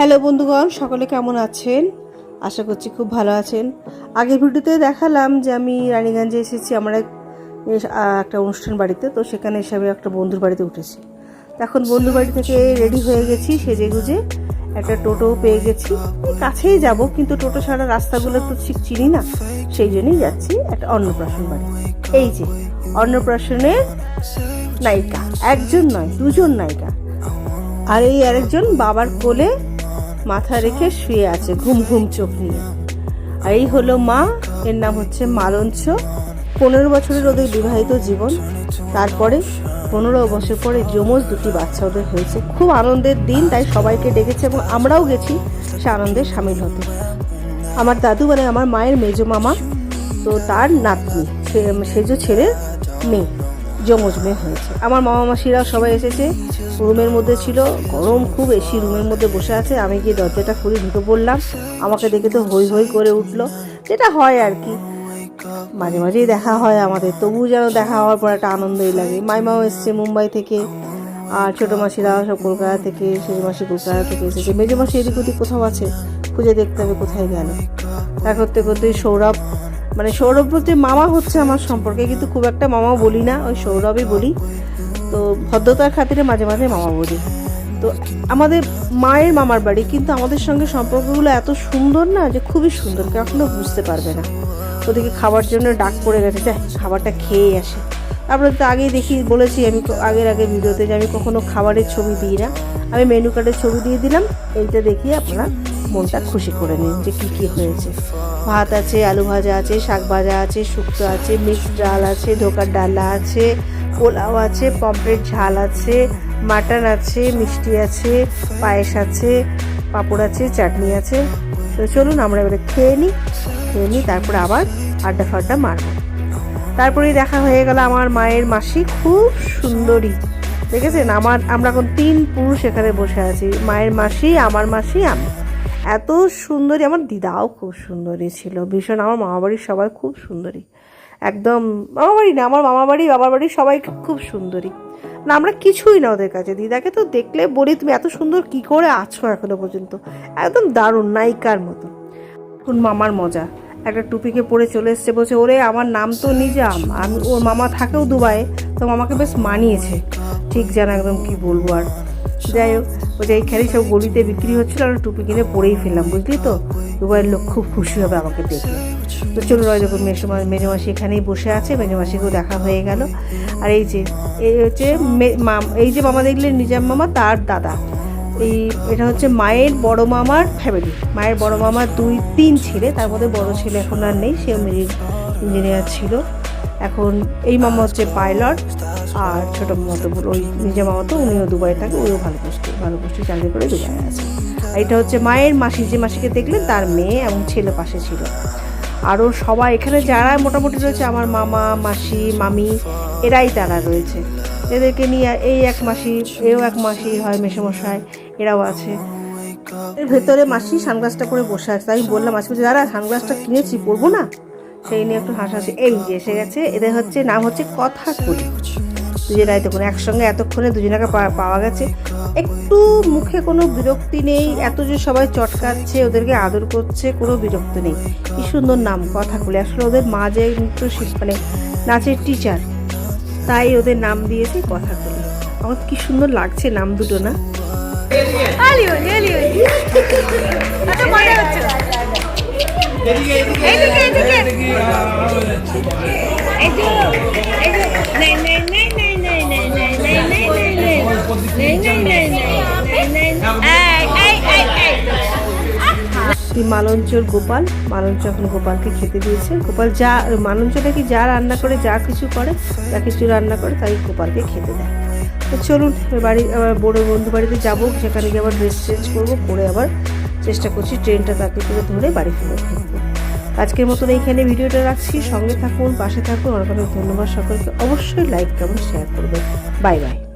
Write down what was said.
Hello বন্ধুগণ, সকলে কেমন আছেন? আশা করছি খুব ভালো আছেন। আগের ভিডিওতে দেখালাম যে আমি রানীগঞ্জে এসেছি, আমার এক একটা অনুষ্ঠান বাড়িতে, তো সেখানে এসে আমি একটা বন্ধুর বাড়িতে উঠেছি। এখন বন্ধুর বাড়ি থেকে রেডি হয়ে গেছি সেজে গুজে একটা টোটো পেয়ে গেছি। কাছেই যাব, কিন্তু টোটো ছাড়া রাস্তাগুলো তো ঠিক চিনি না, সেই জন্যই যাচ্ছি একটা অন্নপ্রাশন বাড়ি। এই যে, অন্নপ্রাশনের নায়িকা, একজন নয়, দুজন নায়িকা। আর এই আরেকজন বাবার কোলে মাথা রেখে শুয়ে আছে, ঘুম ঘুম চোখ নিয়ে। আর এই হলো মা, এর নাম হচ্ছে মালঞ্চ। পনেরো বছরের ওদের বিবাহিত জীবন। তারপরে পনেরো বছর পরে যমজ দুটি বাচ্চা ওদের হয়েছে। খুব আনন্দের দিন, তাই সবাইকে ডেকেছে এবং আমরাও গেছি সে আনন্দে সামিল হতে। আমার দাদু মানে আমার মায়ের মেজো মামা, তো তার নাতনি সেজো ছেলের মেয়ে। মেয়ে হয়েছে। আমার মামা মাসিরাও সবাই এসেছে। রুমের মধ্যে ছিল, গরম খুব, এসি রুমের মধ্যে বসে আছে। আমি গিয়ে দরজাটা খুলে ঢুকে পড়লাম। আমাকে দেখে তো হই হই করে উঠল। যেটা হয় আর কি। মাঝে মাঝেই দেখা হয় আমাদের তবু যেন দেখা হওয়ার পর একটা আনন্দই লাগে। মাইমাও এসছে মুম্বাই থেকে, আর ছোটো মাসিরা সব কলকাতা থেকে, শেষ মাসি কলকাতা থেকে এসেছে। মেজো মাসি এদিক ওদিক কোথাও আছে? খুঁজে দেখতে হবে কোথায় গেল। তা করতে করতে সৌরভ মানে সৌরভ বলতে মামা হচ্ছে আমার সম্পর্কে, কিন্তু খুব একটা মামা বলি না, ওই সৌরভই বলি। তো ভদ্রতার খাতিরে মাঝে মাঝে মামা বলি। তো আমাদের মায়ের মামার বাড়ি, কিন্তু আমাদের সঙ্গে সম্পর্কগুলো এত সুন্দর না যে খুবই সুন্দর কখনো বুঝতে পারবে না। ওদিকে খাবার জন্য ডাক পড়ে গেছে যা খাবারটা খেয়ে আসে। তারপরে তো আগেই দেখি, বলেছি আমি আগের আগে ভিডিওতে যে আমি কখনো খাবারের ছবি দিই না। আমি মেনু কার্ডের ছবি দিয়ে দিলাম, এইটা দেখিয়ে আপনারা মনটা খুশি করে নিন যে কী কী হয়েছে। ভাত আছে, আলু ভাজা আছে, শাক ভাজা আছে, শুক্তো আছে, মিক্সড ডাল আছে, ধোকার ডালা আছে, পোলাও আছে, পমফ্রেট ঝাল আছে, মাটন আছে, মিষ্টি আছে, পায়েস আছে, পাঁপড় আছে, চাটনি আছে। তো চলুন আমরা এবারে খেয়ে নিই খেয়ে নিই তারপরে আবার আড্ডা ফাড্ডা মারবো। তারপরেই দেখা হয়ে গেল আমার মায়ের মাসি খুব সুন্দরী। দেখেছেন? আমার, আমরা এখন তিন পুরুষ এখানে বসে আছি। মায়ের মাসি, আমার মাসি, আমি। এত সুন্দরী, আমার দিদাও খুব সুন্দরী ছিল, ভীষণ। আমার মামা বাড়ির সবাই খুব সুন্দরী। একদম মামা বাড়ি না, আমার মামা বাড়ি বাবার বাড়ি সবাই খুব সুন্দরী। না, আমরা কিছুই না ওদের কাছে। দিদাকে তো দেখলে বলি, তুমি এত সুন্দর কি করে আছো এখনও পর্যন্ত? একদম দারুণ, নায়িকার মতো। এখন মামার মজা। একটা টুপিকে পরে চলে এসছে, বলছে, ওরে, আমার নাম তো নিজাম। আমি, ওর মামা থাকেও দুবাইয়ে, তো মামাকে বেশ মানিয়েছে। ঠিক যেন একদম কি বলব আর। যাই হোক ও যে এইখানে সব গলিতে বিক্রি হচ্ছিল, আর টুপি কিনে পরেই ফেললাম, বুঝলি তো? দুবাইয়ের লোক খুব খুশি হবে আমাকে দেখলে তো চলো রয় দেখুন মেসমা মেজমাসি এখানেই বসে আছে মেজমাসিকেও দেখা হয়ে গেল। আর এই যে, এই হচ্ছে এই যে মামা দেখলেন, নিজাম মামা, তার দাদা। এই, এটা হচ্ছে মায়ের বড় মামার ফ্যামিলি মায়ের বড় মামার দুই, তিন ছেলে, তার মধ্যে বড় ছেলে এখন আর নেই সে ইঞ্জিনিয়ার ছিল। এখন এই মামা হচ্ছে পাইলট আর ছোটো মতো ওই নিজে মামা তো, উনিও দুবাই থাকে ওইও ভালো পোস্টে ভালো পোস্টে চাকরি করে দুবাই আছে। আর এটা হচ্ছে মায়ের মাসি, যে মাসিকে দেখলেন তার মেয়ে এবং ছেলে পাশে ছিল। আরও সবাই, এখানে যারা মোটামুটি রয়েছে, আমার মামা, মাসি, মামি, এরাই তারা রয়েছে। এদেরকে নিয়ে এই এক মাসি, এও এক মাসি হয় মেসমশাই, এরাও আছে। এর ভেতরে মাসি সানগ্লাসটা করে বসে আছে। আমি বললাম মাসি বলছে দাদা সানগ্লাসটা কিনেছি, পরবো না? সেই নিয়ে একটু হাসাহাসি। এই যে, এসে গেছে। এদের হচ্ছে, নাম হচ্ছে কথা করি দুজনাই দেখুন একসঙ্গে এতক্ষণে দুজনাকে পাওয়া গেছে। একটু মুখে কোনো বিরক্তি নেই এত যে সবাই চটকাচ্ছে, ওদেরকে আদর করছে, কোনো বিরক্তি নেই। কি সুন্দর নাম, কথা বলে। আসলে ওদের মা যে নৃত্য মানে নাচের টিচার তাই ওদের নাম দিয়েছে কথা বলে। আমার কি সুন্দর লাগছে নাম দুটো, না? হচ্ছে এদিকে এদিকে। মালঞ্চর গোপাল, মালঞ্চ এখন গোপালকে খেতে দিয়েছে। গোপাল যা মালঞ্চটা কি যা রান্না করে, যা কিছু করে, যা কিছু রান্না করে, তাই গোপালকে খেতে দেয়। তো চলুন বাড়ি আবার বড়ো বন্ধু বাড়িতে যাব সেখানে গিয়ে আবার ড্রেস চেঞ্জ করব, করে আবার চেষ্টা করছি ট্রেনটা তাকে করে ধরে বাড়ি ফিরে আজকের মতন এইখানে ভিডিওটা রাখছি। সঙ্গে থাকুন, পাশে থাকুন। অনেক অনেক ধন্যবাদ সকলকে। অবশ্যই লাইক কমেন্ট শেয়ার করবেন। Bye bye